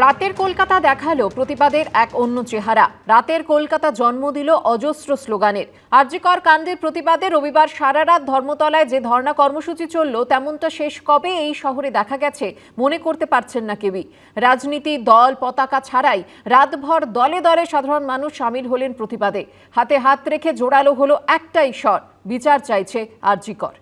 রাতের কলকাতা দেখাল প্রতিবাদের এক অন্য চেহারা। রাতের কলকাতা জন্ম দিল অজস্র স্লোগানের। আর্যিকর কাণ্ডের প্রতিবাদে রবিবার সারা রাত ধর্মতলায় যে ধর্না কর্মসূচি চলল, তেমনটা শেষ কবে এই শহরে দেখা গেছে, মনে করতে পারছেন না কেউই। রাজনীতি, দল, পতাকা ছাড়াই রাতভর দলে দলে সাধারণ মানুষ সামিল হলেন প্রতিবাদে। হাতে হাত রেখে জোরালো হলো একটাই স্বর, বিচার চাইছে আর্যিকর।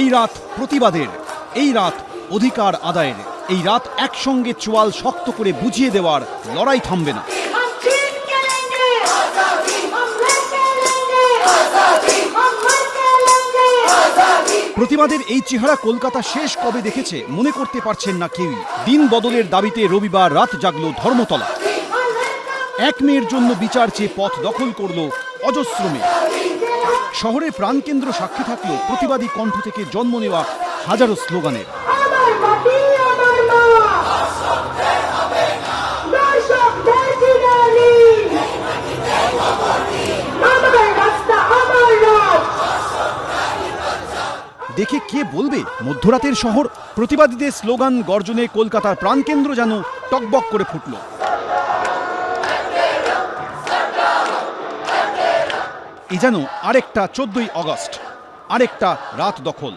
এই রাত প্রতিবাদের, এই রাত অধিকার আদায়ের, এই রাত একসঙ্গে চোয়াল শক্ত করে বুঝিয়ে দেওয়ার লড়াই থামবে না। প্রতিবাদের এই চেহারা কলকাতা শেষ কবে দেখেছে, মনে করতে পারছেন না কেউই। দিন বদলের দাবিতে রবিবার রাত জাগল ধর্মতলা। এক মেয়ের জন্য বিচার চেয়ে পথ দখল করল অজস্র মেয়ে। শহরের প্রাণকেন্দ্র সাক্ষী থাকল প্রতিবাদী কণ্ঠ থেকে জন্ম নেওয়া হাজারো স্লোগানের। দেখে কে বলবে? মধ্যরাতের শহর প্রতিবাদীদের স্লোগান গর্জনে কলকাতার প্রাণকেন্দ্র যেন টকবক করে ফুটল। এ যেন আরেকটা চোদ্দই অগস্ট, আরেকটা রাত দখল।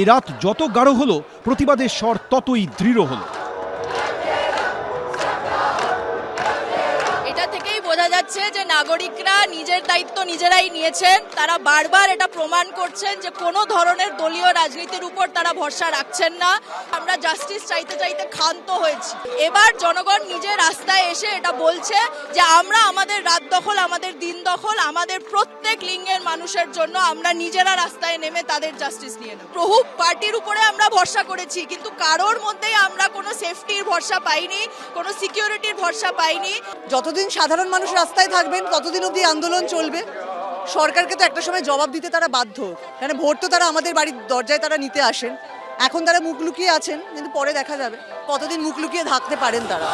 এ রাত যত গাঢ় হলো, প্রতিবাদের স্বর ততই দৃঢ় হলো। যাচ্ছে যে নাগরিকরা নিজের দায়িত্ব নিজেরাই নিয়েছেন। তারা বারবার এটা প্রমাণ করছেন যে কোনো ধরনের দলীয় রাজনীতির উপর তারা ভরসা রাখছেন না। আমরা জাস্টিস চাইতে চাইতে ক্ষান্ত হয়েছি। এবার জনগণ নিজের রাস্তায় এসে এটা বলছে যে আমরা আমাদের রাত দখল, আমাদের দিন দখল, আমাদের প্রত্যেক লিঙ্গের মানুষের জন্য আমরা নিজেরা রাস্তায় নেমে তাদের জাস্টিস নিয়ে নেব। প্রভু পার্টির উপরে আমরা ভরসা করেছি, কিন্তু কারোর মধ্যেই আমরা কোনো সেফটির ভরসা পাইনি, কোনো সিকিউরিটির ভরসা পাইনি। যতদিন সাধারণ মানুষ রাস্তায় থাকবেন, ততদিন অবধি আন্দোলন চলবে। সরকারকে তো একটা সময় জবাব দিতে তারা বাধ্য। কেন ভোট তো তারা আমাদের বাড়ির দরজায় তারা নিতে আসেন। এখন তারা মুখ লুকিয়ে আছেন, কিন্তু পরে দেখা যাবে। কতদিন মুখ লুকিয়ে থাকতে পারেন তারা?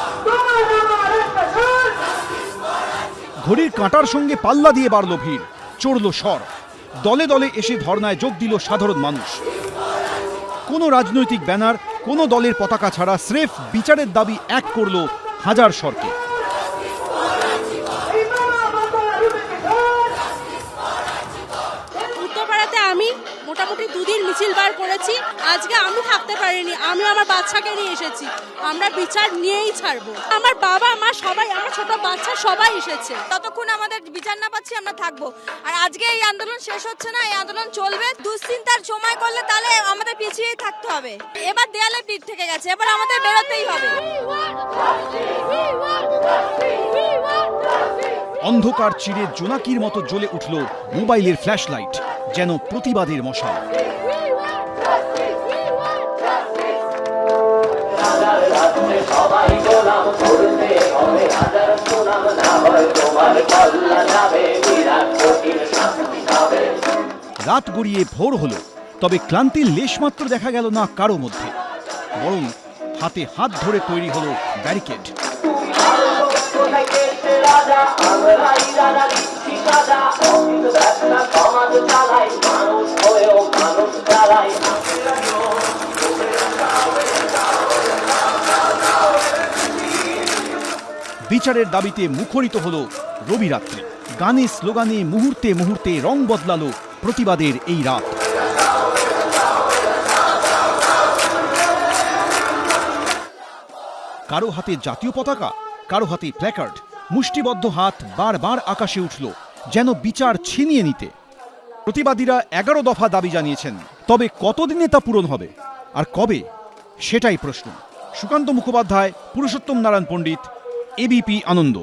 ঘড়ির কাঁটার সঙ্গে পাল্লা দিয়ে বাড়ল ভিড়, চড়ল স্বর। দলে দলে এসে ধর্নায় যোগ দিল সাধারণ মানুষ। কোনো রাজনৈতিক ব্যানার, কোনো দলের পতাকা ছাড়া স্রেফ বিচারের দাবি এক করল হাজার স্বরকে উত্তরপাড়াতে আমি মোটামুটি দুদিন মিছিল বার করেছি। আজকে আমি থাকতে পারিনি, আমি আমার বাচ্চাকে নিয়ে এসেছি। আমরা বিচার নিয়েই ছাড়বো। আমার বাবা, মা সবাই, আমার ছোট বাচ্চা সবাই এসেছে। ততক্ষণ আমাদের বিচার না পাচ্ছি, আমরা থাকব। আর আজকে এই আন্দোলন শেষ হচ্ছে না, এই আন্দোলন চলবে। দুশ্চিন্তার সময় করলে তাহলে আমাদের পিছিয়েই থাকতে হবে। এবার দেয়ালে পিঠ থেকে গেছে, এবার আমাদের বেরোতেই হবে। অন্ধকার চিরে জোনাকির মতো জ্বলে উঠল মোবাইলের ফ্ল্যাশ লাইট যেন প্রতিবাদের মশাল। রাত গড়িয়ে ভোর হলো, তবে ক্লান্তির লেশমাত্র দেখা গেল না কারও মধ্যে। বরং হাতে হাত ধরে তৈরি হলো ব্যারিকেড। বিচারের দাবিতে মুখরিত হলো রবি রাত্রি গানে স্লোগানে মুহূর্তে মুহূর্তে রং বদলালো প্রতিবাদের এই রাত। কারও হাতে জাতীয় পতাকা, কারও হাতে প্ল্যাকার্ড মুষ্টিবদ্ধ হাত বারবার আকাশে উঠল, যেন বিচার ছিনিয়ে নিতে। প্রতিবাদীরা এগারো দফা দাবি জানিয়েছেন, তবে কতদিনে তা পূরণ হবে? আর কবে? সেটাই প্রশ্ন। সুকান্ত মুখোপাধ্যায়, পুরুষোত্তম নারায়ণ পণ্ডিত এবিপি আনন্দ।